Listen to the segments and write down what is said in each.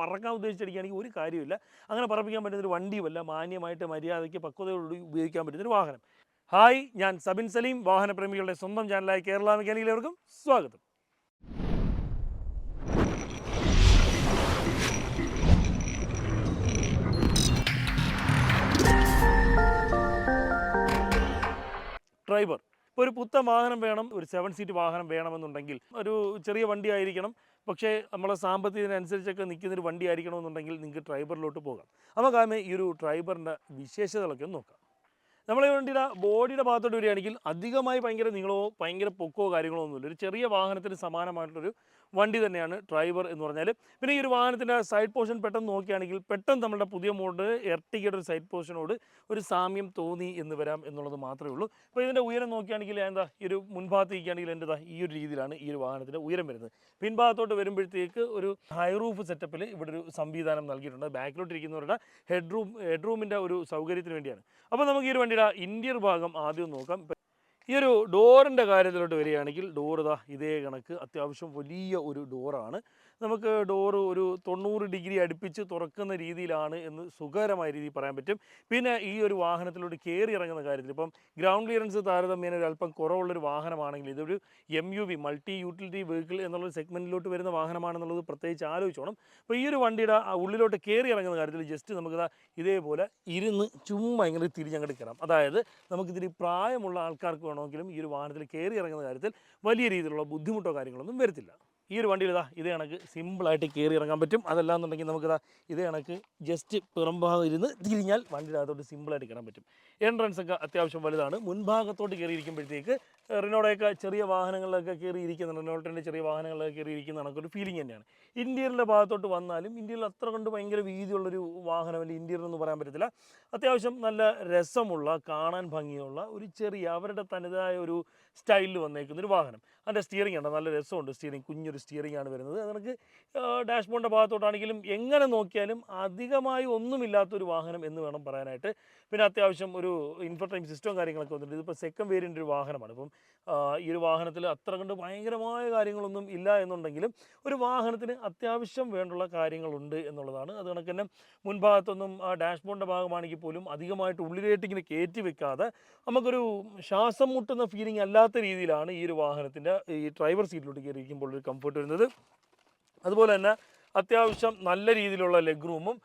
പറക്കാൻ ഉദ്ദേശിച്ചിരിക്കുകയാണെങ്കിൽ ഒരു കാര്യമില്ല അങ്ങനെ പറപ്പിക്കാൻ പറ്റുന്ന ഒരു വണ്ടിയുമല്ല. മാന്യമായിട്ട് മര്യാദയ്ക്ക് പക്വതയോടുകൂടി ഉപയോഗിക്കാൻ പറ്റുന്ന ഒരു വാഹനം. ഹായ് ഞാൻ സബിൻ സലീം വാഹനപ്രേമികളുടെ സ്വന്തം ചാനലായ കേരള മെക്കാനിക്കലവർക്കും സ്വാഗതം. ഡ്രൈവർ ഇപ്പോൾ ഒരു പുത്തൻ വാഹനം വേണം ഒരു സെവൻ സീറ്റ് വാഹനം വേണമെന്നുണ്ടെങ്കിൽ ഒരു ചെറിയ വണ്ടി ആയിരിക്കണം. പക്ഷേ നമ്മളെ സാമ്പത്തികത്തിനനുസരിച്ചൊക്കെ നിൽക്കുന്നൊരു വണ്ടി ആയിരിക്കണമെന്നുണ്ടെങ്കിൽ നിങ്ങൾക്ക് ഡ്രൈവറിലോട്ട് പോകാം. നമുക്ക് ആമേ ഈ ഒരു ഡ്രൈവറിന്റെ വിശേഷതകളൊക്കെ ഒന്ന് നോക്കാം. നമ്മളെ വണ്ടിയുടെ ബോഡിയുടെ ഭാഗത്തോട്ട് വരികയാണെങ്കിൽ അധികമായി ഭയങ്കര നീളമോ ഭയങ്കര പൊക്കോ കാര്യങ്ങളോ ഒന്നുമില്ല. ഒരു ചെറിയ വാഹനത്തിന് സമാനമായിട്ടുള്ളൊരു വണ്ടി തന്നെയാണ് ഡ്രൈവർ എന്ന് പറഞ്ഞാൽ. പിന്നെ ഈ ഒരു വാഹനത്തിന്റെ സൈഡ് പോർഷൻ പെട്ടെന്ന് നോക്കുകയാണെങ്കിൽ പെട്ടെന്ന് നമ്മുടെ പുതിയ മോഡ് എർട്ടിക്കയുടെ ഒരു സൈഡ് പോർഷനോട് ഒരു സാമ്യം തോന്നി എന്ന് വരാം എന്നുള്ളത് മാത്രമേ ഉള്ളൂ. അപ്പോൾ ഇതിന്റെ ഉയരം നോക്കുകയാണെങ്കിൽ എന്താ ഈ ഒരു മുൻഭാഗത്ത് ഇരിക്കുകയാണെങ്കിൽ എന്റെ ഈ ഒരു രീതിയിലാണ് ഈ ഒരു വാഹനത്തിന്റെ ഉയരം വരുന്നത്. പിൻഭാഗത്തോട്ട് വരുമ്പോഴത്തേക്ക് ഒരു ഹൈ റൂഫ് സെറ്റപ്പിൽ ഇവിടെ ഒരു സംവിധാനം നൽകിയിട്ടുണ്ട്. ബാക്കിലോട്ട് ഇരിക്കുന്നവരുടെ ഹെഡ് റൂം ഹെഡ് റൂമിന്റെ ഒരു സൗകര്യത്തിന് വേണ്ടിയാണ്. അപ്പോൾ നമുക്ക് ഈ ഒരു വണ്ടിയുടെ ഇന്റീരിയർ ഭാഗം ആദ്യം നോക്കാം. ഈ ഒരു ഡോറിന്റെ കാര്യത്തിലോട്ട് വരികയാണെങ്കിൽ ഡോർ ഇതാ ഇതേ കണക്ക് അത്യാവശ്യം വലിയ ഒരു ഡോറാണ് നമുക്ക് ഡോറ് ഒരു തൊണ്ണൂറ് ഡിഗ്രി അടുപ്പിച്ച് തുറക്കുന്ന രീതിയിലാണ് എന്ന് സുഖകരമായ രീതിയിൽ പറയാൻ പറ്റും. പിന്നെ ഈ ഒരു വാഹനത്തിലോട്ട് കയറി ഇറങ്ങുന്ന കാര്യത്തിൽ ഇപ്പം ഗ്രൗണ്ട് ക്ലിയറൻസ് താരതമ്യേന ഒരു അല്പം കുറവുള്ളൊരു വാഹനമാണെങ്കിൽ ഇതൊരു M U V multi utility vehicle എന്നുള്ളൊരു സെഗ്മെന്റിലോട്ട് വരുന്ന വാഹനമാണെന്നുള്ളത് പ്രത്യേകിച്ച് ആലോചിച്ചോണം. അപ്പോൾ ഈ ഒരു വണ്ടിയുടെ ഉള്ളിലോട്ട് കയറി ഇറങ്ങുന്ന കാര്യത്തിൽ ജസ്റ്റ് നമുക്കിതാ ഇതേപോലെ ഇരുന്ന് ചുമ്മാ ഇങ്ങനെ തിരിഞ്ഞങ്ങോട്ട് കയറാം അതായത് നമുക്കിതിരി പ്രായമുള്ള ആൾക്കാർക്ക് വേണമെങ്കിലും ഈ ഒരു വാഹനത്തിൽ കയറി ഇറങ്ങുന്ന കാര്യത്തിൽ വലിയ രീതിയിലുള്ള ബുദ്ധിമുട്ടോ കാര്യങ്ങളൊന്നും വരത്തില്ല. ഈ ഒരു വണ്ടിയിൽ ഇതാ ഇതേ കണക്ക് സിമ്പിളായിട്ട് കയറി ഇറങ്ങാൻ പറ്റും. അതല്ല എന്നുണ്ടെങ്കിൽ നമുക്കിതാ ഇതേ കണക്ക് ജസ്റ്റ് പിറംഭാഗം ഇരുന്ന് തിരിഞ്ഞാൽ വണ്ടിയുടെ അകത്തോട്ട് സിമ്പിളായിട്ട് കയറാൻ പറ്റും. എൻട്രൻസ് ഒക്കെ അത്യാവശ്യം വലുതാണ്. മുൻഭാഗത്തോട്ട് കയറിയിരിക്കുമ്പോഴത്തേക്ക് ഇരിക്കുമ്പോഴത്തേക്ക് ചെറിയ വാഹനങ്ങളിലൊക്കെ കയറി ഇരിക്കുന്ന റിനോട്ടിന്റെ ചെറിയ വാഹനങ്ങളിലൊക്കെ കയറി ഇരിക്കുന്ന കണക്കൊരു ഫീലിംഗ് തന്നെയാണ്. ഇന്റീരിയറിന്റെ ഭാഗത്തോട്ട് വന്നാലും ഇന്ത്യയിൽ അത്ര കൊണ്ട് ഭയങ്കര വീതിയുള്ളൊരു വാഹനമല്ല ഇന്റീരിയർ എന്ന് പറയാൻ പറ്റത്തില്ല. അത്യാവശ്യം നല്ല രസമുള്ള കാണാൻ ഭംഗിയുള്ള ഒരു ചെറിയ അവരുടെ തനതായ ഒരു സ്റ്റൈലിൽ വന്നേക്കുന്ന ഒരു വാഹനം. അതിന്റെ സ്റ്റിയറിംഗ് ഉണ്ട് നല്ല രസമുണ്ട് സ്റ്റിയറിംഗ് കുഞ്ഞൊരു സ്റ്റിയറിംഗ് ആണ് വരുന്നത്. നമുക്ക് ഡാഷ്ബോർഡിന്റെ ഭാഗത്തോട്ടാണെങ്കിലും എങ്ങനെ നോക്കിയാലും അധികമായി ഒന്നുമില്ലാത്തൊരു വാഹനം എന്ന് വേണം പറയാനായിട്ട്. പിന്നെ അത്യാവശ്യം ഒരു ഇൻഫർടൈം സിസ്റ്റവും കാര്യങ്ങളൊക്കെ വന്നിട്ടുണ്ട്. ഇതിപ്പോൾ സെക്കൻഡ് വേരിയന്റ് ഒരു വാഹനമാണ്. ഇപ്പം ഈ ഒരു വാഹനത്തിൽ അത്ര കണ്ട് ഭയങ്കരമായ കാര്യങ്ങളൊന്നും ഇല്ല എന്നുണ്ടെങ്കിലും ഒരു വാഹനത്തിന് അത്യാവശ്യം വേണ്ടുള്ള കാര്യങ്ങളുണ്ട് എന്നുള്ളതാണ്. അത് കണക്ക് തന്നെ മുൻഭാഗത്തൊന്നും ഡാഷ്ബോർഡിന്റെ ഭാഗമാണെങ്കിൽ പോലും അധികമായിട്ട് ഉള്ളിലേക്ക് ഇങ്ങനെ കയറ്റി വെക്കാതെ നമുക്കൊരു ശ്വാസം മുട്ടുന്ന ഫീലിംഗ് അല്ലാത്ത രീതിയിലാണ് ഈ ഒരു വാഹനത്തിന്റെ ഈ ഡ്രൈവർ സീറ്റിലോട്ട് കയറിയിരിക്കുമ്പോൾ ഒരു കംഫർട്ട് വരുന്നത്. അതുപോലെ തന്നെ അത്യാവശ്യം നല്ല രീതിയിലുള്ള ലെഗ് റൂമും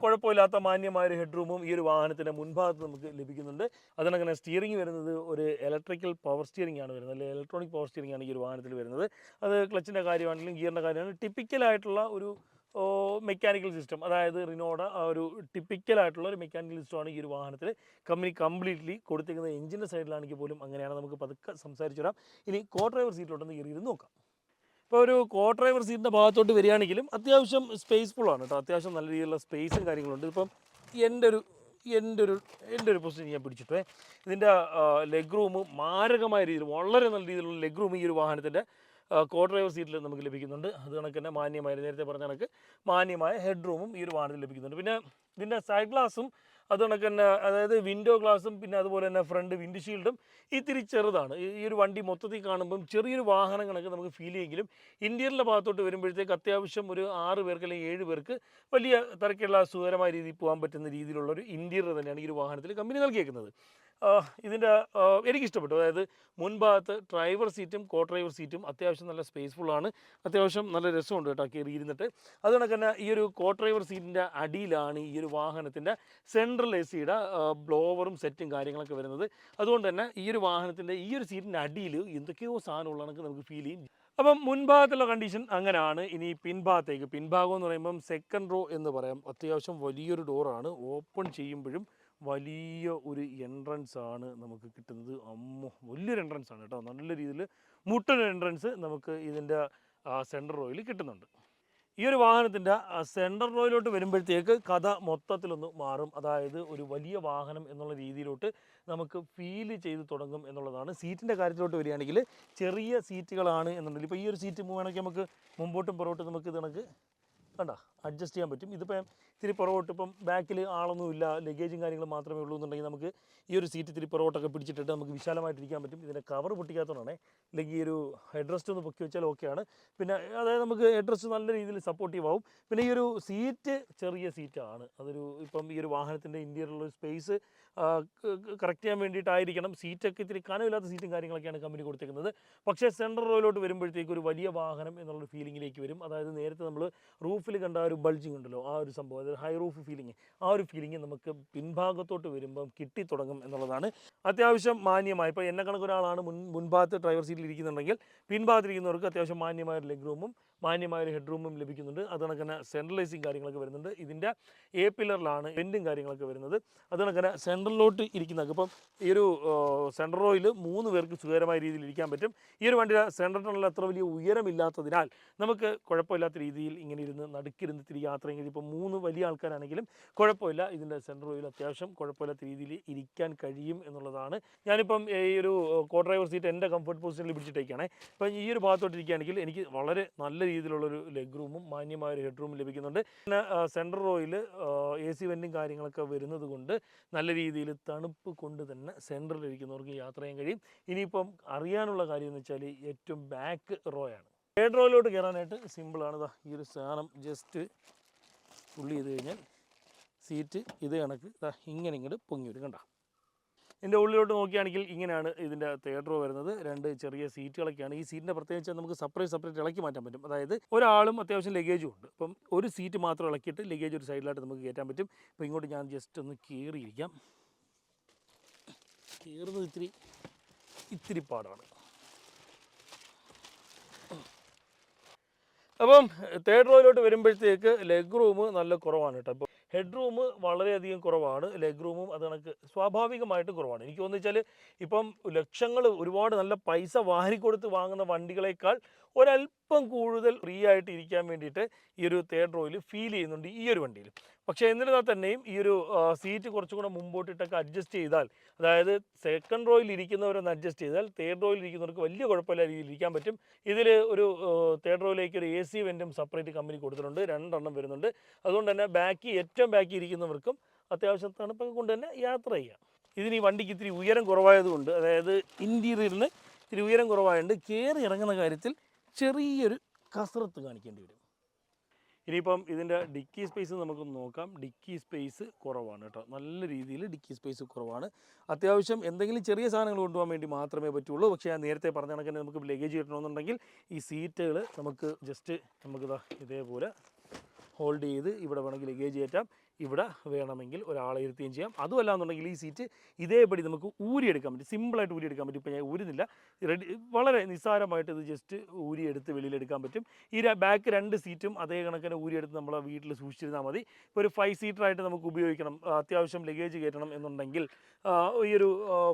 കുഴപ്പമില്ലാത്ത മാന്യമായ ഒരു ഹെഡ് റൂമും ഈ ഒരു വാഹനത്തിന്റെ മുൻഭാഗത്ത് നമുക്ക് ലഭിക്കുന്നുണ്ട്. അതിനങ്ങനെ സ്റ്റിയറിംഗ് വരുന്നത് ഒരു ഇലക്ട്രിക്കൽ പവർ സ്റ്റിയറിംഗ് ആണ് വരുന്നത്. അല്ലെങ്കിൽ ഇലക്ട്രോണിക് പവർ സ്റ്റിയറിംഗ് ആണ് ഈ ഒരു വാഹനത്തിൽ വരുന്നത്. അത് ക്ലച്ചിന്റെ കാര്യമാണെങ്കിലും ഗിയറിന്റെ കാര്യമാണ് ടിപ്പിക്കലായിട്ടുള്ള ഒരു മെക്കാനിക്കൽ സിസ്റ്റം അതായത് റിനോഡ ഒരു ടിപ്പിക്കലായിട്ടുള്ള ഒരു മെക്കാനിക്കൽ സിസ്റ്റമാണ് ഈ ഒരു വാഹനത്തിൽ കമ്പനി കംപ്ലീറ്റ്ലി കൊടുത്തിരിക്കുന്നത്. എഞ്ചിന്റെ സൈഡിലാണെങ്കിൽ പോലും അങ്ങനെയാണ്. നമുക്ക് പതുക്കെ സംസാരിച്ചു വരാം. ഇനി കോ ഡ്രൈവർ സീറ്റിലോട്ടൊന്ന് കയറിയിരുന്ന് നോക്കാം. ഇപ്പോൾ ഒരു കോ ഡ്രൈവർ സീറ്റിന്റെ ഭാഗത്തോട്ട് വരികയാണെങ്കിലും അത്യാവശ്യം സ്പേസ്ഫുൾ ആണ് കേട്ടോ അത്യാവശ്യം നല്ല രീതിയിലുള്ള സ്പേസും കാര്യങ്ങളുണ്ട്. ഇപ്പം എന്റെ ഒരു എന്റെ ഒരു എന്റെ ഒരു പൊസിഷൻ ഞാൻ പിടിച്ചിട്ടേ ഇതിന്റെ ലെഗ് റൂം മാരകമായ രീതിയിൽ വളരെ നല്ല രീതിയിലുള്ള ലെഗ് റൂം ഈ ഒരു വാഹനത്തിന്റെ കോ ഡ്രൈവർ സീറ്റിൽ നമുക്ക് ലഭിക്കുന്നുണ്ട്. അത് കണക്ക് തന്നെ മാന്യമായ നേരത്തെ പറഞ്ഞ കണക്ക് മാന്യമായ ഹെഡ് റൂമും ഈ ഒരു വാഹനത്തിൽ ലഭിക്കുന്നുണ്ട്. പിന്നെ ഇതിന്റെ സൈഡ് ഗ്ലാസും അത് കണക്ക് തന്നെ അതായത് വിൻഡോ ഗ്ലാസും പിന്നെ അതുപോലെ തന്നെ ഫ്രണ്ട് വിൻഡ് ഷീൽഡും ഇത്തിരി ചെറുതാണ്. ഈ ഒരു വണ്ടി മൊത്തത്തിൽ കാണുമ്പം ചെറിയൊരു വാഹനം കണക്ക് നമുക്ക് ഫീൽ ചെയ്യെങ്കിലും ഇന്റീരിയറിന്റെ ഭാഗത്തോട്ട് വരുമ്പോഴത്തേക്ക് അത്യാവശ്യം ഒരു ആറ് പേർക്ക് അല്ലെങ്കിൽ ഏഴ് പേർക്ക് വലിയ തിരക്കുള്ള സുഖകരമായ രീതിയിൽ പോകാൻ പറ്റുന്ന രീതിയിലുള്ള ഒരു ഇന്റീരിയർ തന്നെയാണ് ഈ ഒരു വാഹനത്തിൽ കമ്പനി നൽകിയേക്കുന്നത്. ഇതിന്റെ എനിക്കിഷ്ടപ്പെട്ടു. അതായത് മുൻഭാഗത്ത് ഡ്രൈവർ സീറ്റും കോ ഡ്രൈവർ സീറ്റും അത്യാവശ്യം നല്ല സ്പേസ്ഫുൾ ആണ്. അത്യാവശ്യം നല്ല രസമുണ്ട് കേട്ടോ കയറി ഇരുന്നിട്ട് അതുകൊണ്ട് തന്നെ ഈ ഒരു കോ ഡ്രൈവർ സീറ്റിന്റെ അടിയിലാണ് ഈ ഒരു വാഹനത്തിന്റെ സെൻട്രൽ എ സിയുടെ ബ്ലോവറും സെറ്റും കാര്യങ്ങളൊക്കെ വരുന്നത്. അതുകൊണ്ട് തന്നെ ഈ ഒരു വാഹനത്തിന്റെ ഈ ഒരു സീറ്റിന്റെ അടിയിൽ എന്തൊക്കെയോ സാധനമുള്ളതൊക്കെ നമുക്ക് ഫീൽ ചെയ്യും. അപ്പം മുൻഭാഗത്തുള്ള കണ്ടീഷൻ അങ്ങനെയാണ്. ഇനി പിൻഭാഗത്തേക്ക് പിൻഭാഗം എന്ന് പറയുമ്പം സെക്കൻഡ് റോ എന്ന് പറയാം. അത്യാവശ്യം വലിയൊരു ഡോറാണ് ഓപ്പൺ ചെയ്യുമ്പോഴും വലിയ ഒരു എൻട്രൻസ് ആണ് നമുക്ക് കിട്ടുന്നത്. അമ്മോ വലിയൊരു എൻട്രൻസ് ആണ് കേട്ടോ. നല്ല രീതിയിൽ മുട്ടൊരു എൻട്രൻസ് നമുക്ക് ഇതിന്റെ സെൻട്രൽ റോയിൽ കിട്ടുന്നുണ്ട്. ഈ ഒരു വാഹനത്തിന്റെ സെൻട്രൽ റോയിലോട്ട് വരുമ്പോഴത്തേക്ക് കഥ മൊത്തത്തിലൊന്ന് മാറും. അതായത് ഒരു വലിയ വാഹനം എന്നുള്ള രീതിയിലോട്ട് നമുക്ക് ഫീൽ ചെയ്ത് തുടങ്ങും എന്നുള്ളതാണ്. സീറ്റിന്റെ കാര്യത്തിലോട്ട് വരികയാണെങ്കിൽ ചെറിയ സീറ്റുകളാണ് എന്നുണ്ടെങ്കിൽ ഇപ്പോൾ ഈ ഒരു സീറ്റ് വേണമെങ്കിൽ നമുക്ക് മുമ്പോട്ടും പുറകോട്ടും നമുക്ക് ഇത് കണക്ക് അഡ്ജസ്റ്റ് ചെയ്യാൻ പറ്റും. ഇതിപ്പം ഇത്തിരി പുറകോട്ട് ഇപ്പം ബാക്കിൽ ആളൊന്നും ഇല്ല ലഗേജും കാര്യങ്ങളും മാത്രമേ ഉള്ളൂ എന്നുണ്ടെങ്കിൽ നമുക്ക് ഈ ഒരു സീറ്റ് ഇത്തിരി പുറകോട്ടൊക്കെ പിടിച്ചിട്ടിട്ട് നമുക്ക് വിശാലമായിട്ട് ഇരിക്കാൻ പറ്റും. ഇതിന്റെ കവർ പൊട്ടിക്കാത്തതുകൊണ്ടാണ്. അല്ലെങ്കിൽ ഈ ഒരു ഹെഡ് റെസ്റ്റ് ഒന്ന് പൊക്കി വെച്ചാൽ ഓക്കെയാണ് പിന്നെ അതായത് നമുക്ക് ഹെഡ് റെസ്റ്റ് നല്ല രീതിയിൽ സപ്പോർട്ടീവ് ആവും. പിന്നെ ഈ ഒരു സീറ്റ് ചെറിയ സീറ്റാണ് അതൊരു ഇപ്പം ഈ ഒരു വാഹനത്തിന്റെ ഒരു സ്പേസ് കറക്റ്റ് ചെയ്യാൻ വേണ്ടിയിട്ടായിരിക്കണം. സീറ്റൊക്കെ ഇത്തിരി കനമില്ലാത്ത സീറ്റും കാര്യങ്ങളൊക്കെയാണ് കമ്പനി കൊടുത്തേക്കുന്നത്. പക്ഷേ സെൻട്രൽ റോയിലോട്ട് വരുമ്പോഴത്തേക്ക് ഒരു വലിയ വാഹനം എന്നുള്ളൊരു ഫീലിങ്ങിലേക്ക് വരും. അതായത് നേരത്തെ നമ്മൾ റൂഫിൽ കണ്ട ഒരു ബൾജിങ് ഉണ്ടല്ലോ ആ ഒരു സംഭവം അതായത് ഹൈ റൂഫ് ഫീലിംഗ് ആ ഒരു ഫീലിംഗ് നമുക്ക് പിൻഭാഗത്തോട്ട് വരുമ്പം കിട്ടിത്തുടങ്ങും എന്നുള്ളതാണ്. അത്യാവശ്യം മാന്യമായി ഇപ്പോൾ എന്നെ കണക്കൊരാളാണ് മുൻ മുൻഭാഗത്ത് ഡ്രൈവർ സീറ്റിൽ ഇരിക്കുന്നുണ്ടെങ്കിൽ പിൻഭാഗത്തിരിക്കുന്നവർക്ക് അത്യാവശ്യം മാന്യമായ ലെഗ് റൂമും മാന്യമായ ഒരു ഹെഡ് റൂമും ലഭിക്കുന്നുണ്ട്. അത് കണക്കന്നെ സെൻട്രലൈസിങ് കാര്യങ്ങളൊക്കെ വരുന്നുണ്ട്. ഇതിന്റെ എ പില്ലറിലാണ് വെന്റും കാര്യങ്ങളൊക്കെ വരുന്നത്. അത് കണക്കന്നെ സെൻട്രലിലോട്ട് ഇരിക്കുന്ന ഇപ്പം ഈ ഒരു സെൻട്രൽ റോയിൽ മൂന്ന് പേർക്ക് സുഖകരമായ രീതിയിൽ ഇരിക്കാൻ പറ്റും. ഈ ഒരു വണ്ടിയുടെ സെൻട്രൽ ടണലിൽ അത്ര വലിയ ഉയരമില്ലാത്തതിനാൽ നമുക്ക് കുഴപ്പമില്ലാത്ത രീതിയിൽ ഇങ്ങനെ ഇരുന്ന് നടുക്കിരുന്ന് തിരികെ യാത്ര ചെയ്ത് ഇപ്പോൾ മൂന്ന് വലിയ ആൾക്കാരാണെങ്കിലും കുഴപ്പമില്ല. ഇതിന്റെ സെൻട്രൽ റോയിൽ അത്യാവശ്യം കുഴപ്പമില്ലാത്ത രീതിയിൽ ഇരിക്കാൻ കഴിയും എന്നുള്ളതാണ്. ഞാനിപ്പം ഈ ഒരു കോ ഡ്രൈവർ സീറ്റ് എന്റെ കംഫർട്ട് പൊസിഷനിൽ പിടിച്ചിട്ടേക്കാണ്. അപ്പം ഈ ഒരു ഭാഗത്തോട്ട് ഇരിക്കുകയാണെങ്കിൽ എനിക്ക് വളരെ നല്ല രീതിയിലുള്ളൊരു ലെഗ് റൂമും മാന്യമായ ഒരു ഹെഡ് റൂമും ലഭിക്കുന്നുണ്ട്. പിന്നെ സെൻട്രൽ റോയിൽ എ സി വെന്റും കാര്യങ്ങളൊക്കെ വരുന്നത് കൊണ്ട് നല്ല രീതിയിൽ തണുപ്പ് കൊണ്ട് തന്നെ സെൻട്രലിൽ ഇരിക്കുന്നവർക്ക് യാത്ര ചെയ്യാൻ കഴിയും. ഇനിയിപ്പം അറിയാനുള്ള കാര്യം എന്ന് വെച്ചാൽ ഏറ്റവും ബാക്ക് റോയാണ് തേർഡ് റോയിലോട്ട് കയറാനായിട്ട് സിമ്പിളാണ് ഇതാ ഈ ഒരു സാധനം ജസ്റ്റ് പുള്ളി ചെയ്ത് കഴിഞ്ഞാൽ സീറ്റ് ഇത് കണക്ക് ഇതാ ഇങ്ങനെ ഇങ്ങോട്ട് പൊങ്ങി വരും കണ്ട? ഇതിന്റെ ഉള്ളിലോട്ട് നോക്കുകയാണെങ്കിൽ ഇങ്ങനെയാണ് ഇതിന്റെ തിയേറ്റർ വരുന്നത്. രണ്ട് ചെറിയ സീറ്റുകളൊക്കെയാണ് ഈ സീറ്റിന്റെ പ്രത്യേകിച്ച് നമുക്ക് സെപ്പറേറ്റ് സെപ്പറേറ്റ് ഇളക്കി മാറ്റാൻ പറ്റും. അതായത് ഒരാളും അത്യാവശ്യം ലഗേജും ഉണ്ട്. അപ്പം ഒരു സീറ്റ് മാത്രം ഇളക്കിയിട്ട് ലഗേജ് ഒരു സൈഡിലായിട്ട് നമുക്ക് കയറ്റാൻ പറ്റും. അപ്പോൾ ഇങ്ങോട്ട് ഞാൻ ജസ്റ്റ് ഒന്ന് കയറിയിരിക്കാം കയറുന്നത് ഇത്തിരി ഇത്തിരി പാടാണ്. അപ്പം തേർഡ് റോയിലോട്ട് വരുമ്പോഴത്തേക്ക് ലെഗ് റൂം നല്ല കുറവാണ് കേട്ടോ. അപ്പോൾ ഹെഡ് റൂം വളരെയധികം കുറവാണ് ലെഗ് റൂമും അത് കണക്ക് സ്വാഭാവികമായിട്ടും കുറവാണ്. എനിക്ക് തോന്നുന്നു വെച്ചാൽ ഇപ്പം ലക്ഷങ്ങൾ ഒരുപാട് നല്ല പൈസ വാരിക്കൊടുത്ത് വാങ്ങുന്ന വണ്ടികളേക്കാൾ ഒരല്പം കൂടുതൽ ഫ്രീ ആയിട്ട് ഇരിക്കാൻ വേണ്ടിയിട്ട് ഈ ഒരു തേർഡ് റോയിൽ ഫീൽ ചെയ്യുന്നുണ്ട് ഈ ഒരു വണ്ടിയിൽ. പക്ഷേ എന്നിരുന്നാൽ തന്നെയും ഈ ഒരു സീറ്റ് കുറച്ചും കൂടെ മുമ്പോട്ടിട്ടൊക്കെ അഡ്ജസ്റ്റ് ചെയ്താൽ അതായത് സെക്കൻഡ് റോയിൽ ഇരിക്കുന്നവരൊന്ന് അഡ്ജസ്റ്റ് ചെയ്താൽ തേർഡ് റോയിൽ ഇരിക്കുന്നവർക്ക് വലിയ കുഴപ്പമില്ല രീതിയിൽ ഇരിക്കാൻ പറ്റും. ഇതിൽ ഒരു തേർഡ് റോയിലേക്ക് ഒരു എ സി വെന്റും സെപ്പറേറ്റ് കമ്പനി കൊടുത്തിട്ടുണ്ട്. രണ്ടെണ്ണം വരുന്നുണ്ട്. അതുകൊണ്ട് തന്നെ ബാക്കി ഏറ്റവും ബാക്കി ഇരിക്കുന്നവർക്കും അത്യാവശ്യം തണുപ്പൊക്കെ കൊണ്ട് തന്നെ യാത്ര ചെയ്യാം. ഇതിന് ഈ വണ്ടിക്ക് ഇത്തിരി ഉയരം കുറവായതുകൊണ്ട് അതായത് ഇന്റീരിയറിന് ഇത്തിരി ഉയരം കുറവായതുകൊണ്ട് കയറി ഇറങ്ങുന്ന കാര്യത്തിൽ ചെറിയൊരു കസരത്ത് കാണിക്കേണ്ടി വരും. ഇനിയിപ്പം ഇതിന്റെ ഡിക്കി സ്പേസ് നമുക്ക് നോക്കാം. ഡിക്കി സ്പേസ് കുറവാണ് കേട്ടോ. നല്ല രീതിയിൽ ഡിക്കി സ്പേസ് കുറവാണ്. അത്യാവശ്യം എന്തെങ്കിലും ചെറിയ സാധനങ്ങൾ കൊണ്ടുപോകാൻ വേണ്ടി മാത്രമേ പറ്റുള്ളൂ. പക്ഷേ ഞാൻ നേരത്തെ പറഞ്ഞ കണക്കിന് നമുക്ക് ലഗേജ് കിട്ടണമെന്നുണ്ടെങ്കിൽ ഈ സീറ്റുകൾ നമുക്ക് ജസ്റ്റ് നമുക്കിതാ ഇതേപോലെ ഹോൾഡ് ചെയ്ത് ഇവിടെ വേണമെങ്കിൽ ലഗേജ് കയറ്റാം. ഇവിടെ വേണമെങ്കിൽ ഒരാളെ ഇരുത്തുകയും ചെയ്യാം. അതുമല്ല എന്നുണ്ടെങ്കിൽ ഈ സീറ്റ് ഇതേപടി നമുക്ക് ഊരിയെടുക്കാൻ പറ്റും. സിമ്പിളായിട്ട് ഊരിയെടുക്കാൻ പറ്റും. ഇപ്പോൾ ഞാൻ ഊരുന്നില്ല. റെഡി വളരെ നിസ്സാരമായിട്ട് ഇത് ജസ്റ്റ് ഊരിയെടുത്ത് വെളിയിലെടുക്കാൻ പറ്റും. ഈ ബാക്ക് രണ്ട് സീറ്റും അതേ കണക്കിന് ഊരിയെടുത്ത് നമ്മളെ വീട്ടിൽ സൂക്ഷിച്ചിരുന്നാൽ മതി. ഇപ്പോൾ ഒരു ഫൈവ് സീറ്ററായിട്ട് നമുക്ക് ഉപയോഗിക്കണം. അത്യാവശ്യം ലഗേജ് കയറ്റണം എന്നുണ്ടെങ്കിൽ ഈ ഒരു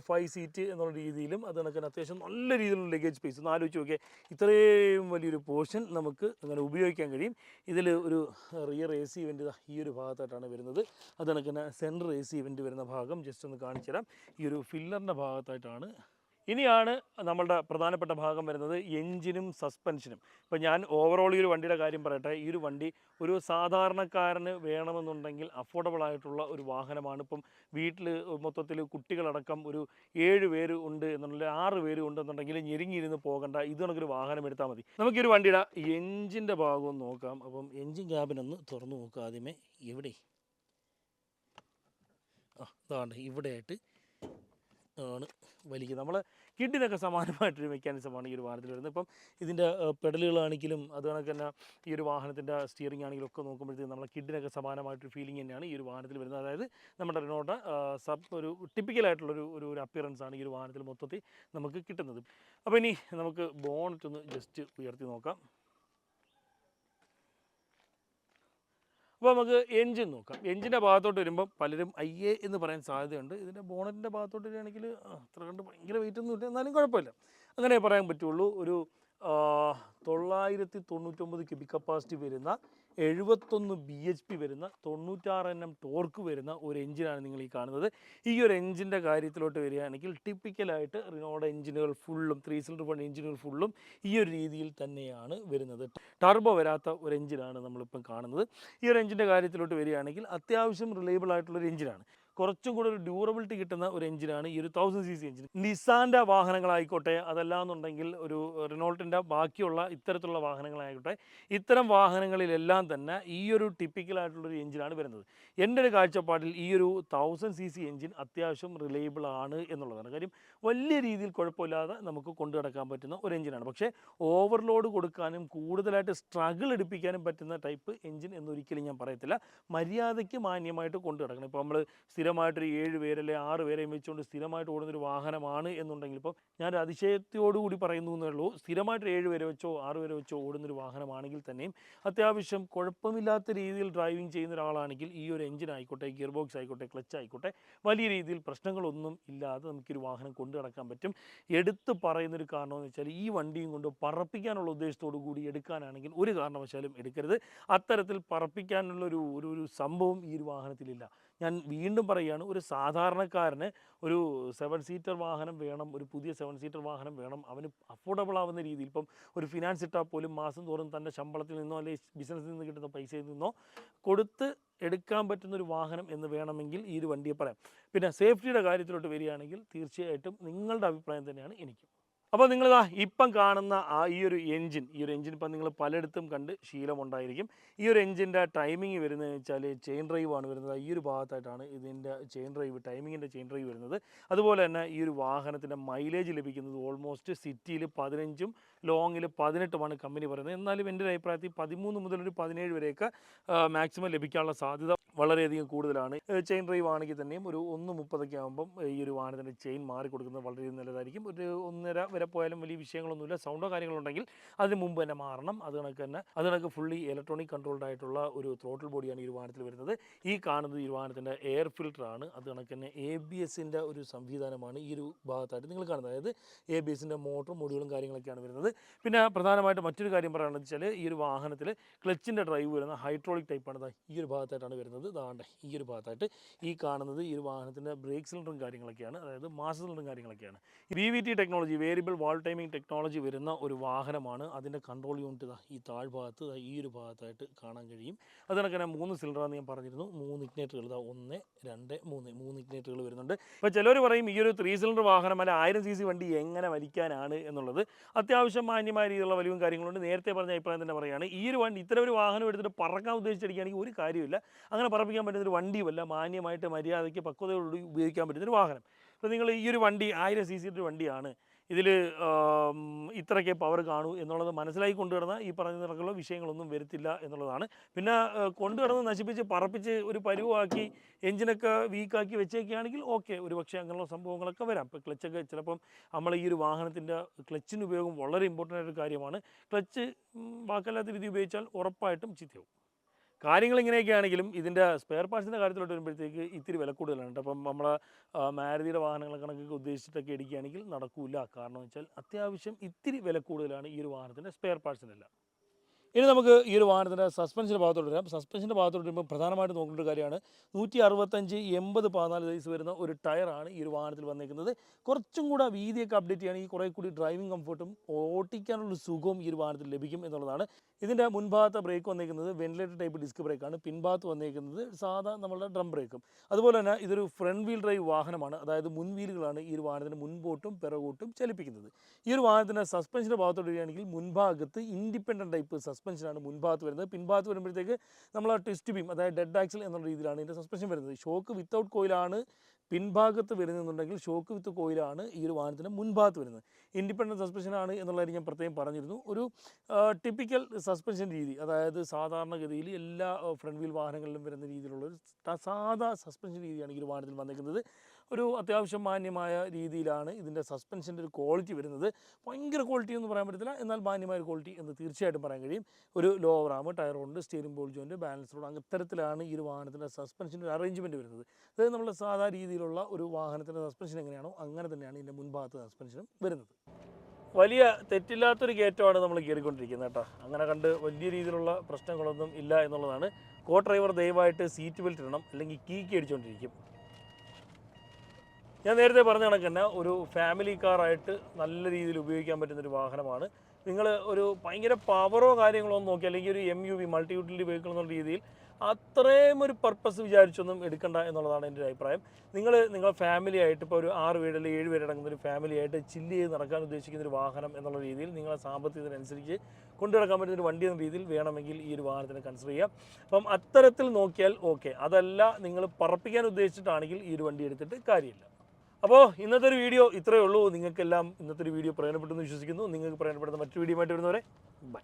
ഫൈവ് സീറ്റ് എന്നുള്ള രീതിയിലും അത് കണക്കിന് അത്യാവശ്യം നല്ല രീതിയിലുള്ള ലഗേജ് സ്പേസ് ഒന്ന് ആലോചിച്ച് നോക്കിയാൽ ഇത്രയും വലിയൊരു പോർഷൻ നമുക്ക് അങ്ങനെ ഉപയോഗിക്കാൻ കഴിയും. ഇതിൽ ഒരു റിയർ എ സി വേണ്ടി ഈ ഒരു ഭാഗത്തായിട്ടാണ് അത് കണക്കിന് സെൻട്രൽ എ സി ഇവന്റ് വരുന്ന ഭാഗം ജസ്റ്റ് ഒന്ന് കാണിച്ചു തരാം. ഈ ഒരു ഫില്ലറിന്റെ ഭാഗത്തായിട്ടാണ്. ഇനിയാണ് നമ്മളുടെ പ്രധാനപ്പെട്ട ഭാഗം വരുന്നത് എഞ്ചിനും സസ്പെൻഷനും ഇപ്പം ഞാൻ ഓവറോൾ ഈ ഒരു വണ്ടിയുടെ കാര്യം പറയട്ടെ. ഈ ഒരു വണ്ടി ഒരു സാധാരണക്കാരന് വേണമെന്നുണ്ടെങ്കിൽ അഫോർഡബിൾ ആയിട്ടുള്ള ഒരു വാഹനമാണ്. ഇപ്പം വീട്ടിൽ മൊത്തത്തിൽ കുട്ടികളടക്കം ഒരു ഏഴ് പേര് ഉണ്ട് എന്നുണ്ടെങ്കിൽ ആറ് പേര് ഉണ്ടെന്നുണ്ടെങ്കിൽ ഞെരുങ്ങിയിരുന്ന് പോകണ്ട. ഇത് കണക്കൊരു വാഹനം എടുത്താൽ മതി. നമുക്ക് ഈ ഒരു വണ്ടിയുടെ എഞ്ചിന്റെ ഭാഗം നോക്കാം. അപ്പം എഞ്ചിൻ ക്യാബിനൊന്ന് തുറന്നു നോക്കാം ആദ്യമേ. എവിടെ? ആ ഇതാണ്ട് ഇവിടെയായിട്ട് ആണ് വലിക്കുന്നത് നമ്മൾ കിഡിനൊക്കെ സമാനമായിട്ടൊരു മെക്കാനിസമാണ് ഈ ഒരു വാഹനത്തിൽ വരുന്നത്. ഇപ്പം ഇതിന്റെ പെഡലുകളാണെങ്കിലും അത് കണക്ക് തന്നെ ഈ ഒരു വാഹനത്തിന്റെ സ്റ്റിയറിംഗ് ആണെങ്കിലും ഒക്കെ നോക്കുമ്പോഴത്തേക്കും നമ്മളെ കിഡിനൊക്കെ സമാനമായിട്ടൊരു ഫീലിംഗ് തന്നെയാണ് ഈ ഒരു വാഹനത്തിൽ വരുന്നത്. അതായത് നമ്മുടെ റിനോട്ട സബ് ഒരു ടിപ്പിക്കലായിട്ടുള്ളൊരു ഒരു ഒരു അപ്പിയറൻസ് ആണ് ഈ ഒരു വാഹനത്തിൽ മൊത്തത്തിൽ നമുക്ക് കിട്ടുന്നത്. അപ്പോൾ ഇനി നമുക്ക് ബോണറ്റ് ഒന്ന് ജസ്റ്റ് ഉയർത്തി നോക്കാം. അപ്പോൾ നമുക്ക് എൻജിൻ നോക്കാം. എൻജിന്റെ ഭാഗത്തോട്ട് വരുമ്പോൾ പലരും അയ്യേ എന്ന് പറയാൻ സാധ്യതയുണ്ട്. ഇതിന്റെ ബോണറ്റിന്റെ ഭാഗത്തോട്ട് വരികയാണെങ്കിൽ അത്ര കണ്ട് ഭയങ്കര വെയിറ്റ് ഒന്നും ഇല്ല. എന്നാലും കുഴപ്പമില്ല. അങ്ങനെ പറയാൻ പറ്റുള്ളൂ. ഒരു തൊള്ളായിരത്തി തൊണ്ണൂറ്റൊമ്പത് ക്യൂബിക് കപ്പാസിറ്റി വരുന്ന എഴുപത്തൊന്ന് ബി എച്ച് പി വരുന്ന തൊണ്ണൂറ്റാറ് എൻ എം ടോർക്ക് വരുന്ന ഒരു എഞ്ചിനാണ് നിങ്ങൾ ഈ കാണുന്നത്. ഈ ഒരു എഞ്ചിന്റെ കാര്യത്തിലോട്ട് വരികയാണെങ്കിൽ ടിപ്പിക്കലായിട്ട് റിനോയുടെ എഞ്ചിനുകൾ ഫുള്ളും ത്രീ സിലിണ്ടർ പണി എഞ്ചിനുകൾ ഫുള്ളും ഈ ഒരു രീതിയിൽ തന്നെയാണ് വരുന്നത്. ടർബോ വരാത്ത ഒരു എഞ്ചിനാണ് നമ്മളിപ്പം കാണുന്നത്. ഈ ഒരു എഞ്ചിന്റെ കാര്യത്തിലോട്ട് വരികയാണെങ്കിൽ അത്യാവശ്യം റിലയബിൾ ആയിട്ടുള്ളൊരു എഞ്ചിനാണ്. കുറച്ചും കൂടെ ഒരു ഡ്യൂറബിലിറ്റി കിട്ടുന്ന ഒരു എഞ്ചിനാണ് ഈ ഒരു തൗസൻഡ് സി സി എഞ്ചിൻ നിസാന്റെ വാഹനങ്ങളായിക്കോട്ടെ അതല്ലാന്നുണ്ടെങ്കിൽ ഒരു റിനോൾട്ടിന്റെ ബാക്കിയുള്ള ഇത്തരത്തിലുള്ള വാഹനങ്ങളായിക്കോട്ടെ ഇത്തരം വാഹനങ്ങളിലെല്ലാം തന്നെ ഈ ഒരു ടിപ്പിക്കലായിട്ടുള്ളൊരു എഞ്ചിനാണ് വരുന്നത്. എന്റെ ഒരു കാഴ്ചപ്പാടിൽ ഈ ഒരു തൗസൻഡ് സി സി എഞ്ചിൻ അത്യാവശ്യം റിലയബിൾ ആണ് എന്നുള്ളതാണ്. കാര്യം വലിയ രീതിയിൽ കുഴപ്പമില്ലാതെ നമുക്ക് കൊണ്ടു നടക്കാൻ പറ്റുന്ന ഒരു എഞ്ചിനാണ് പക്ഷേ ഓവർലോഡ് കൊടുക്കാനും കൂടുതലായിട്ട് സ്ട്രഗിൾ എടുപ്പിക്കാനും പറ്റുന്ന ടൈപ്പ് എഞ്ചിൻ എന്നൊരിക്കലും ഞാൻ പറയത്തില്ല. മര്യാദയ്ക്ക് മാന്യമായിട്ട് കൊണ്ടു നടക്കണം. ഇപ്പോൾ നമ്മൾ സ്ഥിരമായിട്ടൊരു ഏഴ് പേര് അല്ലെങ്കിൽ ആറ് പേരെയും വെച്ചുകൊണ്ട് സ്ഥിരമായിട്ട് ഓടുന്നൊരു വാഹനമാണ് എന്നുണ്ടെങ്കിൽ ഇപ്പം ഞാൻ അതിശയത്തോടുകൂടി പറയുന്നു എന്നുള്ളൂ സ്ഥിരമായിട്ട് ഏഴ് പേരെ വെച്ചോ ആറ് പേരെ വെച്ചോ ഓടുന്നൊരു വാഹനമാണെങ്കിൽ തന്നെയും അത്യാവശ്യം കുഴപ്പമില്ലാത്ത രീതിയിൽ ഡ്രൈവിംഗ് ചെയ്യുന്ന ഒരാളാണെങ്കിൽ ഈ ഒരു എഞ്ചിൻ ആയിക്കോട്ടെ ഗിയർ ബോക്സ് ആയിക്കോട്ടെ ക്ലച്ച് ആയിക്കോട്ടെ വലിയ രീതിയിൽ പ്രശ്നങ്ങളൊന്നും ഇല്ലാതെ നമുക്കൊരു വാഹനം കൊണ്ടു നടക്കാൻ പറ്റും. എടുത്ത് പറയുന്നൊരു കാരണമെന്ന് വെച്ചാൽ ഈ വണ്ടിയും കൊണ്ട് പറപ്പിക്കാനുള്ള ഉദ്ദേശത്തോടു കൂടി എടുക്കാനാണെങ്കിൽ ഒരു കാരണവശാലും എടുക്കരുത്. അത്തരത്തിൽ പറപ്പിക്കാനുള്ള ഒരു ഒരു സംഭവം ഈ ഒരു വാഹനത്തിലില്ല. ഞാൻ വീണ്ടും പറയുകയാണ് ഒരു സാധാരണക്കാരന് ഒരു സെവൻ സീറ്റർ വാഹനം വേണം ഒരു പുതിയ സെവൻ സീറ്റർ വാഹനം വേണം അവന് അഫോർഡബിൾ ആവുന്ന രീതിയിൽ ഇപ്പം ഒരു ഫിനാൻസ് ഇട്ടാൽ പോലും മാസം തോറും തന്റെ ശമ്പളത്തിൽ നിന്നോ അല്ലെങ്കിൽ ബിസിനസ്സിൽ നിന്ന് കിട്ടുന്ന പൈസയിൽ നിന്നോ കൊടുത്ത് എടുക്കാൻ പറ്റുന്ന ഒരു വാഹനം എന്ന് വേണമെങ്കിൽ ഈ ഒരു വണ്ടിയെ പറയാം. പിന്നെ സേഫ്റ്റിയുടെ കാര്യത്തിലോട്ട് വരികയാണെങ്കിൽ തീർച്ചയായിട്ടും നിങ്ങളുടെ അഭിപ്രായം തന്നെയാണ് എനിക്കും. അപ്പോൾ നിങ്ങൾ ഇപ്പം കാണുന്ന ആ ഈ ഒരു എൻജിൻ ഈ ഒരു എൻജിൻ ഇപ്പം നിങ്ങൾ പലയിടത്തും കണ്ട് ശീലമുണ്ടായിരിക്കും. ഈ ഒരു എൻജിന്റെ ടൈമിംഗ് വരുന്നത് വെച്ചാൽ ചെയിൻ ഡ്രൈവ് ആണ് വരുന്നത്. ഈ ഒരു ഭാഗത്തായിട്ടാണ് ഇതിന്റെ ചെയിൻ ഡ്രൈവ് ടൈമിങ്ങിന്റെ ചെയിൻ ഡ്രൈവ് വരുന്നത്. അതുപോലെ തന്നെ ഈ ഒരു വാഹനത്തിന്റെ മൈലേജ് ലഭിക്കുന്നത് ഓൾമോസ്റ്റ് സിറ്റിയിൽ പതിനഞ്ചും ലോങ്ങിൽ പതിനെട്ടുമാണ് കമ്പനി പറയുന്നത്. എന്നാലും എന്റെ ഒരു അഭിപ്രായത്തിൽ പതിമൂന്ന് മുതൽ ഒരു പതിനേഴ് വരെയൊക്കെ മാക്സിമം ലഭിക്കാനുള്ള സാധ്യത വളരെയധികം കൂടുതലാണ്. ചെയിൻ ഡ്രൈവ് ആണെങ്കിൽ തന്നെയും ഒരു ഒന്ന് മുപ്പതൊക്കെ ആകുമ്പം ഈ ഒരു വാഹനത്തിന്റെ ചെയിൻ മാറി കൊടുക്കുന്നത് വളരെ നല്ലതായിരിക്കും. ഒരു ഒന്നര വരെ പോയാലും വലിയ വിഷയങ്ങളൊന്നുമില്ല. സൗണ്ടോ കാര്യങ്ങളുണ്ടെങ്കിൽ അതിന് മുമ്പ് തന്നെ മാറണം. അത് കണക്ക് തന്നെ അത് കണക്ക് ഫുള്ളി ഇലക്ട്രോണിക് കൺട്രോൾഡ് ആയിട്ടുള്ള ഒരു ത്രോട്ടിൽ ബോഡിയാണ് ഈ വാഹനത്തിൽ വരുന്നത്. ഈ കാണുന്നത് ഈ വാഹനത്തിന്റെ എയർ ഫിൽറ്ററാണ് അത് കണക്ക് തന്നെ എ ബി എസിന്റെ ഒരു സംവിധാനമാണ് ഈ ഒരു ഭാഗത്തായിട്ട് നിങ്ങൾ കാണുന്നത്. അതായത് എ ബി എസിന്റെ മോട്ടറും മൊഡ്യൂളും കാര്യങ്ങളൊക്കെയാണ് വരുന്നത്. പിന്നെ പ്രധാനമായിട്ട് മറ്റൊരു കാര്യം പറയുകയാണെന്ന് വെച്ചാൽ ഈ ഒരു വാഹനത്തിൽ ക്ലച്ചിന്റെ ഡ്രൈവ് വരുന്ന ഹൈഡ്രോളിക് ടൈപ്പാണ് ഈ ഒരു ഭാഗത്തായിട്ടാണ് വരുന്നത്. ദാണ്ട് ഈ ഒരു ഭാഗത്തായിട്ട് ഈ കാണുന്നത് ഈ ഒരു വാഹനത്തിന്റെ ബ്രേക്ക് സിലിണ്ടറും കാര്യങ്ങളൊക്കെയാണ് അതായത് മാസ് സിലിണ്ടറും കാര്യങ്ങളൊക്കെയാണ്. V V T technology variable valve timing technology വരുന്ന ഒരു വാഹനമാണ്. അതിന്റെ കൺട്രോൾ യൂണിറ്റ് ഈ താഴ്ഭാഗത്ത് ഈ ഒരു ഭാഗത്തായിട്ട് കാണാൻ കഴിയും. അതിനൊക്കെ മൂന്ന് സിലിണ്ടറാന്ന് ഞാൻ പറഞ്ഞിരുന്നു. മൂന്ന് ഇഗ്നേറ്ററുകൾ ഇതാ ഒന്ന് രണ്ട് മൂന്ന് മൂന്ന് ഇഗ്നേറ്ററുകൾ വരുന്നുണ്ട്. അപ്പോൾ ചിലർ പറയും ഈ ഒരു ത്രീ സിലിണ്ടർ വാഹനം അല്ല ആയിരം സി സി വണ്ടി എങ്ങനെ വലിക്കാനാണ് എന്നുള്ളത്. അത്യാവശ്യം മാന്യമായ രീതിയിലുള്ള വലിവും കാര്യങ്ങളുണ്ട്. നേരത്തെ പറഞ്ഞ അഭിപ്രായം തന്നെ പറയുകയാണ് ഈ ഒരു വണ്ടി ഇത്തരം ഒരു വാഹനം എടുത്തിട്ട് പറക്കാൻ ഉദ്ദേശിച്ചിരിക്കുകയാണെങ്കിൽ ഒരു കാര്യമില്ല അങ്ങനെ പറപ്പിക്കാൻ പറ്റുന്നൊരു വണ്ടിയുമല്ല മാന്യമായിട്ട് മര്യാദയ്ക്ക് പക്വതയോടുകൂടി ഉപയോഗിക്കാൻ പറ്റുന്നൊരു വാഹനം. അപ്പോൾ നിങ്ങൾ ഈ ഒരു വണ്ടി ആയിരം സി സിയുടെ വണ്ടിയാണ്. ഇതിൽ ഇത്രയ്ക്ക് പവർ കാണൂ എന്നുള്ളത് മനസ്സിലായി കൊണ്ടുവരുന്ന ഈ പറഞ്ഞ നിറക്കുള്ള വിഷയങ്ങളൊന്നും വരുത്തില്ല എന്നുള്ളതാണ്. പിന്നെ കൊണ്ടുവരുന്നത് നശിപ്പിച്ച് പറപ്പിച്ച് ഒരു പരുവാക്കി എഞ്ചിനൊക്കെ വീക്കാക്കി വെച്ചേക്കുകയാണെങ്കിൽ ഓക്കെ ഒരു പക്ഷേ അങ്ങനെയുള്ള സംഭവങ്ങളൊക്കെ വരാം. ഇപ്പോൾ ക്ലച്ചൊക്കെ ചിലപ്പം നമ്മൾ ഈ ഒരു വാഹനത്തിന്റെ ക്ലച്ചിന്റെ ഉപയോഗം വളരെ ഇമ്പോർട്ടന്റ് ആയൊരു കാര്യമാണ്. ക്ലച്ച് വാക്കല്ലാത്ത രീതി ഉപയോഗിച്ചാൽ ഉറപ്പായിട്ടും ചീത്തയാവും കാര്യങ്ങൾ ഇങ്ങനെയൊക്കെ ആണെങ്കിലും ഇതിന്റെ സ്പെയർ പാർട്സിന്റെ കാര്യത്തിലോട്ട് വരുമ്പോഴത്തേക്ക് ഇത്തിരി വില കൂടുതലാണ് അപ്പം നമ്മൾ മാരുതിയുടെ വാഹനങ്ങളെ കണക്കൊക്കെ ഉദ്ദേശിച്ചിട്ടൊക്കെ ഇടിക്കുകയാണെങ്കിൽ നടക്കില്ല കാരണം വെച്ചാൽ അത്യാവശ്യം ഇത്തിരി വില കൂടുതലാണ് ഈ ഒരു വാഹനത്തിന്റെ സ്പെയർ പാർട്സിനെല്ലാം ഇനി നമുക്ക് ഈ ഒരു വാഹനത്തിന്റെ സസ്പെൻഷന്റെ ഭാഗത്തോട്ട് വരാം. സസ്പെൻഷന്റെ ഭാഗത്തോട്ട് വരുമ്പോൾ പ്രധാനമായിട്ട് നോക്കേണ്ട ഒരു കാര്യമാണ്. നൂറ്റി അറുപത്തഞ്ച് എൺപത് പതിനാല് സൈസ് വരുന്ന ഒരു ടയറാണ് ഈ ഒരു വാഹനത്തിൽ വന്നിരിക്കുന്നത് കുറച്ചും കൂടെ വീതിയൊക്കെ അപ്ഡേറ്റ് ചെയ്യുകയാണെങ്കിൽ കുറേ കൂടി ഡ്രൈവിംഗ് കംഫർട്ടും ഓട്ടിക്കാനുള്ള സുഖവും ഈ ഒരു വാഹനത്തിൽ ലഭിക്കും എന്നുള്ളതാണ് ഇതിന്റെ മുൻഭാഗത്തെ ബ്രേക്ക് വന്നിരിക്കുന്നത് വെന്റിലേറ്റർ ടൈപ്പ് ഡിസ്ക് ബ്രേക്കാണ് പിൻഭാഗത്ത് വന്നിരിക്കുന്നത് സാധാ നമ്മളുടെ ഡ്രം ബ്രേക്കും അതുപോലെ തന്നെ ഇതൊരു ഫ്രണ്ട് വീൽ ഡ്രൈവ് വാഹനമാണ്. അതായത് മുൻവീലുകളാണ് ഈ ഒരു വാഹനത്തിന് മുൻപോട്ടും പിറകോട്ടും ചലിപ്പിക്കുന്നത്. ഈ ഒരു വാഹനത്തിന്റെ സസ്പെൻഷന്റെ ഭാഗത്തോട്ട് വരികയാണെങ്കിൽ മുൻഭാഗത്ത് ഇൻഡിപെൻഡന്റ് ടൈപ്പ് സസ്പെൻഷനാണ് മുൻഭാഗത്ത് വരുന്നത്. പിൻഭാഗത്ത് വരുമ്പോഴത്തേക്ക് നമ്മൾ ആ ട്വിസ്റ്റ് ബീം അതായത് ഡെഡ് ആക്സിൽ എന്നുള്ള രീതിയിലാണ് ഇതിന്റെ സസ്പെൻഷൻ വരുന്നത്. ഷോക്ക് വിത്തൗട്ട് കോയിലാണ് പിൻഭാഗത്ത് വരുന്നുണ്ടെങ്കിൽ ഷോക്ക് വിത്ത് കോയിലാണ് ഈ ഒരു വാഹനത്തിന് മുൻഭാഗത്ത് വരുന്നത്. ഇൻഡിപെൻഡന്റ് സസ്പെൻഷനാണ് എന്നുള്ളതായി ഞാൻ പ്രത്യേകം പറഞ്ഞിരുന്നു. ഒരു ടിപ്പിക്കൽ സസ്പെൻഷൻ രീതി അതായത് സാധാരണഗതിയിൽ എല്ലാ ഫ്രണ്ട് വീൽ വാഹനങ്ങളിലും വരുന്ന രീതിയിലുള്ള ഒരു സാധാ സസ്പെൻഷൻ രീതിയാണ് ഈ ഒരു വാഹനത്തിൽ വന്നിരിക്കുന്നത് ഒരു അത്യാവശ്യം മാന്യമായ രീതിയിലാണ് ഇതിന്റെ സസ്പെൻഷന്റെ ഒരു ക്വാളിറ്റി വരുന്നത്. ഭയങ്കര ക്വാളിറ്റി എന്ന് പറയാൻ പറ്റത്തില്ല. എന്നാൽ മാന്യമായ ക്വാളിറ്റി എന്ന് തീർച്ചയായിട്ടും പറയാൻ കഴിയും. ഒരു lower arm tyre rod steering ball joint balance rod അങ്ങനെ ഇത്തരത്തിലാണ് ഈ ഒരു വാഹനത്തിന്റെ സസ്പെൻഷന്റെ ഒരു അറേഞ്ച്മെന്റ് വരുന്നത്. അതായത് നമ്മൾ സാധാ രീതിയിലുള്ള ഒരു വാഹനത്തിന്റെ സസ്പെൻഷൻ എങ്ങനെയാണോ അങ്ങനെ തന്നെയാണ് ഇതിന്റെ മുൻഭാഗത്ത് സസ്പെൻഷനും വരുന്നത്. വലിയ തെറ്റില്ലാത്തൊരു കയറ്റമാണ് നമ്മൾ കയറിക്കൊണ്ടിരിക്കുന്നത് കേട്ടോ. അങ്ങനെ കണ്ട് വലിയ രീതിയിലുള്ള പ്രശ്നങ്ങളൊന്നും ഇല്ല എന്നുള്ളതാണ്. കോ ഡ്രൈവർ ദയവായിട്ട് സീറ്റ് ബെൽറ്റ് ഇടണം. അല്ലെങ്കിൽ കീക്കി അടിച്ചുകൊണ്ടിരിക്കും ഞാൻ നേരത്തെ പറഞ്ഞ കണക്ക് തന്നെ ഒരു ഫാമിലി കാറായിട്ട് നല്ല രീതിയിൽ ഉപയോഗിക്കാൻ പറ്റുന്ന ഒരു വാഹനമാണ്. നിങ്ങൾ ഒരു ഭയങ്കര പവറോ കാര്യങ്ങളോ ഒന്നും നോക്കി അല്ലെങ്കിൽ ഒരു M U V multi utility vehicle എന്നുള്ള രീതിയിൽ അത്രയും ഒരു പർപ്പസ് വിചാരിച്ചൊന്നും എടുക്കണ്ട എന്നുള്ളതാണ് എന്റെ ഒരു അഭിപ്രായം. നിങ്ങൾ നിങ്ങളുടെ ഫാമിലി ആയിട്ട് ഇപ്പോൾ ഒരു ആറ് പേര് അല്ലെങ്കിൽ ഏഴ് പേര് അടങ്ങുന്ന ഒരു ഫാമിലി ആയിട്ട് ചില്ല് ചെയ്ത് നടക്കാൻ ഉദ്ദേശിക്കുന്ന ഒരു വാഹനം എന്നുള്ള രീതിയിൽ നിങ്ങളെ സാമ്പത്തികത്തിനനുസരിച്ച് കൊണ്ടു നടക്കാൻ പറ്റുന്ന ഒരു വണ്ടി എന്ന രീതിയിൽ വേണമെങ്കിൽ ഈ ഒരു വാഹനത്തിനെ കൺസിഡർ ചെയ്യാം. അപ്പം അത്തരത്തിൽ നോക്കിയാൽ ഓക്കെ അതല്ല നിങ്ങൾ പറപ്പിക്കാൻ ഉദ്ദേശിച്ചിട്ടാണെങ്കിൽ ഈ ഒരു വണ്ടി എടുത്തിട്ട് കാര്യമില്ല. അപ്പോൾ ഇന്നത്തെ ഒരു വീഡിയോ ഇത്രയേ ഉള്ളൂ. നിങ്ങൾക്കെല്ലാം ഇന്നത്തെ ഒരു വീഡിയോ പ്രയോജനപ്പെട്ടെന്ന് വിശ്വസിക്കുന്നു. നിങ്ങൾക്ക് പ്രയോജനപ്പെടുന്ന മറ്റു വീഡിയോ ആയിട്ട് വരുന്നവരെ ബൈ